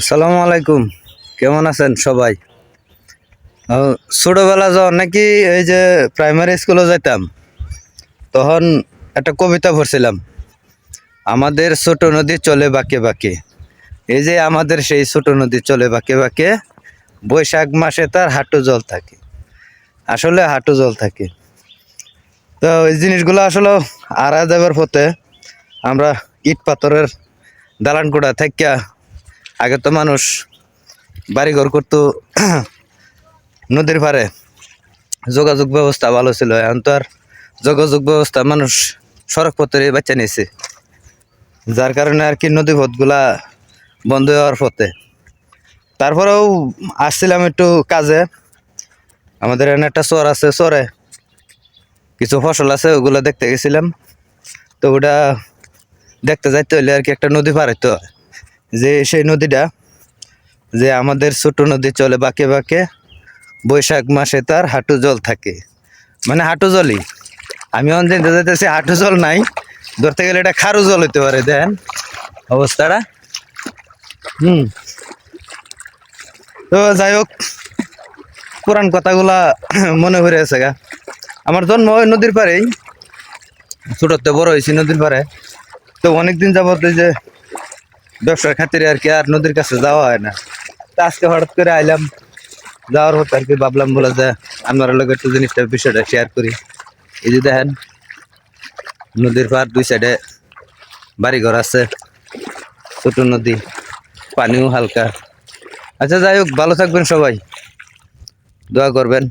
আসসালামু আলাইকুম। কেমন আছেন সবাই? ছোটবেলা যখন নাকি এই যে প্রাইমারি স্কুলে যাইতাম, তখন একটা কবিতা পড়ছিলাম। আমাদের ছোট নদী চলে বাঁকে বাঁকে। এই যে আমাদের সেই ছোট নদী চলে বাঁকে বাঁকে, বৈশাখ মাসে তার হাঁটু জল থাকে। আসলে হাঁটু জল থাকে। তো এই জিনিসগুলো আসলে আড়া যাবার পথে আমরা ইট পাথরের দালান কোড়া থাকিয়া আগে তো মানুষ বাড়িঘর করতো, নদীর পারে যোগাযোগ ব্যবস্থা ভালো ছিল, এখন তো আর যোগাযোগ ব্যবস্থা মানুষ সড়ক পথে বাচ্চা নিয়েছে। যার কারণে আর কি নদী পথগুলা বন্ধ হওয়ার পথে। তারপরেও আসছিলাম একটু কাজে। আমাদের এখানে একটা চর আছে, চরে কিছু ফসল আছে, ওগুলো দেখতে গেছিলাম। তো ওটা দেখতে যাইতে হলে আর কি একটা নদী পার হইতে হয়। যে সেই নদীটা, যে আমাদের ছোট নদী চলে বাঁকে বাঁকে, বৈশাখ মাসে তার হাঁটু জল থাকে। মানে হাঁটু জলই। আমি অন জানতে যাইতেছি হাঁটু জল নাই। ধরতে গেলে এটা খারু জল হইতে পারে দেন অবস্থাটা। হুম। তো যাই হোক, পুরান কথাগুলা মনে পড়ে আছে গা। আমার জন্ম ওই নদীর পাড়েই। ছোটতে বড় হয়েছি নদীর পাড়ে। তো অনেকদিন যাবত যে ব্যবসার খাতিরে আর কি আর নদীর কাছে যাওয়া হয় না। তা আজকে হঠাৎ করে আইলাম, যাওয়ার হতো আর কি ভাবলাম বলে যে আপনার লোক একটু জিনিসটা বিষয়টা শেয়ার করি। এই যে দেখেন, নদীর পার দুই সাইডে বাড়িঘর আছে, ছোট নদী, পানিও হালকা। আচ্ছা যাই হোক, ভালো থাকবেন সবাই। দোয়া করবেন।